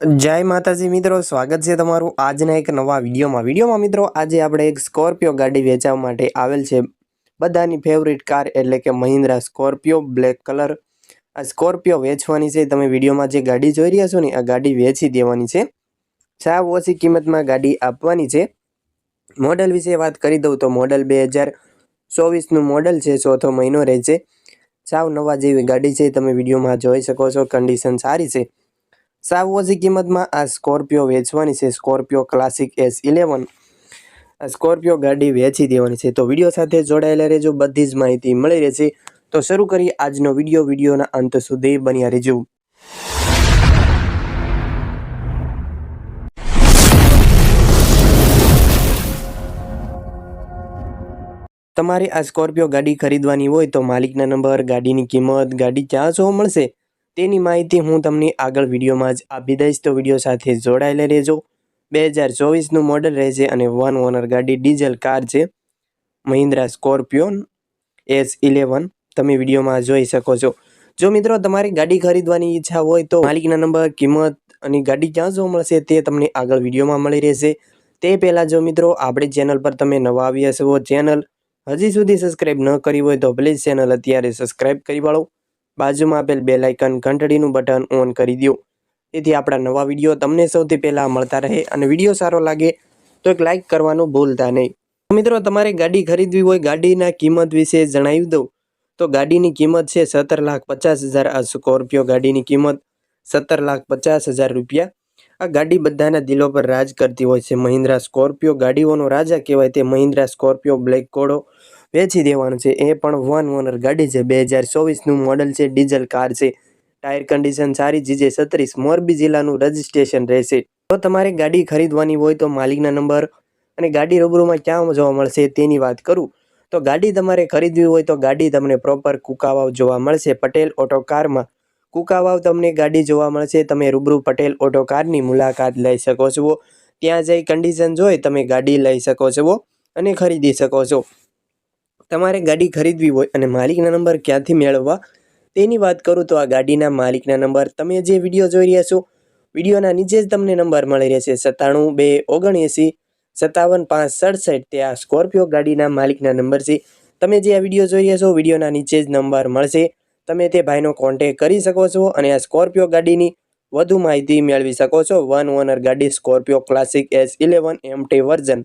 જય માતાજી મિત્રો, સ્વાગત છે તમારું આજના એક નવા વિડીયોમાં. વિડીયોમાં મિત્રો, આજે આપણે એક સ્કોર્પિયો ગાડી વેચવા માટે આવેલ છે. બધાની ફેવરિટ કાર એટલે કે મહિન્દ્રા સ્કોર્પિયો બ્લેક કલર આ સ્કોર્પિયો વેચવાની છે. તમે વિડીયોમાં જે ગાડી જોઈ રહ્યા છો ને, આ ગાડી વેચી દેવાની છે. સાવ ઓછી કિંમતમાં ગાડી આપવાની છે. મોડલ વિશે વાત કરી દઉં તો મોડલ બે હજાર ચોવીસનું મોડલ છે. ચોથો મહિનો રહે છે. સાવ નવા જેવી ગાડી છે. તમે વિડીયોમાં જોઈ શકો છો. કન્ડિશન સારી છે. સાવ ઓછી કિંમતમાં આ સ્કોર્પિયો વેચવાની છે. Scorpio classic S eleven. Scorpio ગાડી વેચી દેવાની છે. તો વીડિયો સાથે જોડાયેલા રહેજો. બધી જ માહિતી મળી રહેશે. તો શરૂ કરીએ આજનો વીડિયો. વિડીયોના અંત સુધી બન્યા રહેજો. તમારે આ સ્કોર્પિયો ગાડી ખરીદવાની હોય તો માલિકના નંબર, ગાડીની કિંમત, ગાડી ક્યાં જોવા મળશે? તેની માહિતી હું તમને આગળ વિડીયોમાં જ આપી દઈશ. તો વીડિયો સાથે જોડાયેલા રહેજો. બે હજાર ચોવીસનું મોડલ રહેશે અને વન ઓનર ગાડી ડીઝલ કાર છે. Mahindra Scorpion S eleven. તમે વિડીયોમાં જોઈ શકો છો. જો મિત્રો તમારી ગાડી ખરીદવાની ઈચ્છા હોય તો માલિકના નંબર, કિંમત અને ગાડી ક્યાં જોવા મળશે તે તમને આગળ વિડીયોમાં મળી રહેશે. તે પહેલાં જો મિત્રો આપણી ચેનલ પર તમે નવા આવ્યા છો ચેનલ હજી સુધી સબસ્ક્રાઇબ ન કરી હોય તો પ્લીઝ ચેનલ અત્યારે સબસ્ક્રાઇબ કરી વાળો. બાજુમાં આપેલ બે લાઇકન ઘંટડીનું બટન ઓન કરી દો તેથી આપણા નવા વીડિયો તમને સૌથી પહેલાં મળતા રહે અને વીડિયો સારો લાગે તો એક લાઇક કરવાનું ભૂલતા નહીં. મિત્રો, તમારે ગાડી ખરીદવી હોય, ગાડીના કિંમત વિશે જણાવી દઉં. તો ગાડીની કિંમત છે સત્તર લાખ પચાસ હજાર, આ સ્કોર્પિયો ગાડીની કિંમત સત્તર લાખ પચાસ હજાર રૂપિયા. આ ગાડી બધાના દિલો પર રાજ કરતી હોય છે. મહિન્દ્રા સ્કોર્પિયો ગાડીઓનો રાજા કહેવાય તે મહિન્દ્રા સ્કોર્પિયો બ્લેક કોડો. વેચી દેવાનું છે. એ પણ વન ઓનર ગાડી છે. બે હજાર ચોવીસનું મોડલ છે. ડીઝલ કાર છે. ટાયર કન્ડિશન સારી જીજે સત્રીસ મોરબી જિલ્લાનું રજિસ્ટ્રેશન રહેશે. જો તમારે ગાડી ખરીદવાની હોય તો માલિકના નંબર અને ગાડી રૂબરૂમાં ક્યાં જોવા મળશે તેની વાત કરું. તો ગાડી તમારે ખરીદવી હોય તો ગાડી તમને પ્રોપર કુકાવાવ જોવા મળશે. પટેલ ઓટો કારમાં કુકાવાવ તમને ગાડી જોવા મળશે. તમે રૂબરૂ પટેલ ઓટો કારની મુલાકાત લઈ શકો છો. ત્યાં જઈ કન્ડિશન જોઈ તમે ગાડી લઈ શકો છો અને ખરીદી શકો છો. તમારે ગાડી ખરીદવી હોય અને માલિકના નંબર ક્યાંથી મેળવવા, તેની વાત કરું તો આ ગાડીના માલિકના નંબર તમે જે વીડિયો જોઈ રહ્યા છો, વિડીયોના નીચે જ તમને નંબર મળી રહેશે સત્તાણું બે ઓગણએંસી, સત્તાવન પાંચ સડસઠ તે આ સ્કોર્પિયો ગાડીના માલિકના નંબર છે. તમે જે આ વીડિયો જોઈ રહ્યા છો, વિડીયોના નીચે જ નંબર મળશે. તમે તે ભાઈનો કોન્ટેક કરી શકો છો અને આ સ્કોર્પિયો ગાડીની વધુ માહિતી મેળવી શકો છો. વન ઓનર ગાડી Scorpio classic S eleven MT version.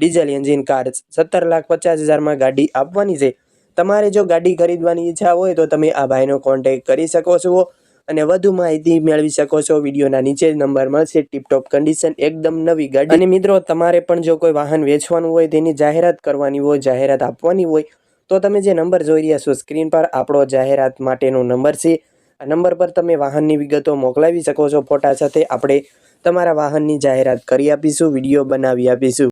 Diesel engine car સત્તર લાખ પચાસ હજારમાં ગાડી આપવાની છે. તમારે જો ગાડી ખરીદવાની ઈચ્છા હોય તો તમે આ ભાઈનો કોન્ટેક કરી શકો છો અને વધુ માહિતી મેળવી શકો છો. વિડીયોના નીચે નંબર મળશે. ટીપટોપ કન્ડિશન એકદમ નવી ગાડી. અને મિત્રો, તમારે પણ જો કોઈ વાહન વેચવાનું હોય, તેની જાહેરાત કરવાની હોય, જાહેરાત આપવાની હોય, તો તમે જે નંબર જોઈ રહ્યા છો સ્ક્રીન પર, આપણો જાહેરાત માટેનો નંબર છે. આ નંબર પર તમે વાહનની વિગતો મોકલાવી શકો છો. ફોટા સાથે આપણે તમારા વાહનની જાહેરાત કરી આપીશું, વીડિયો બનાવી આપીશું.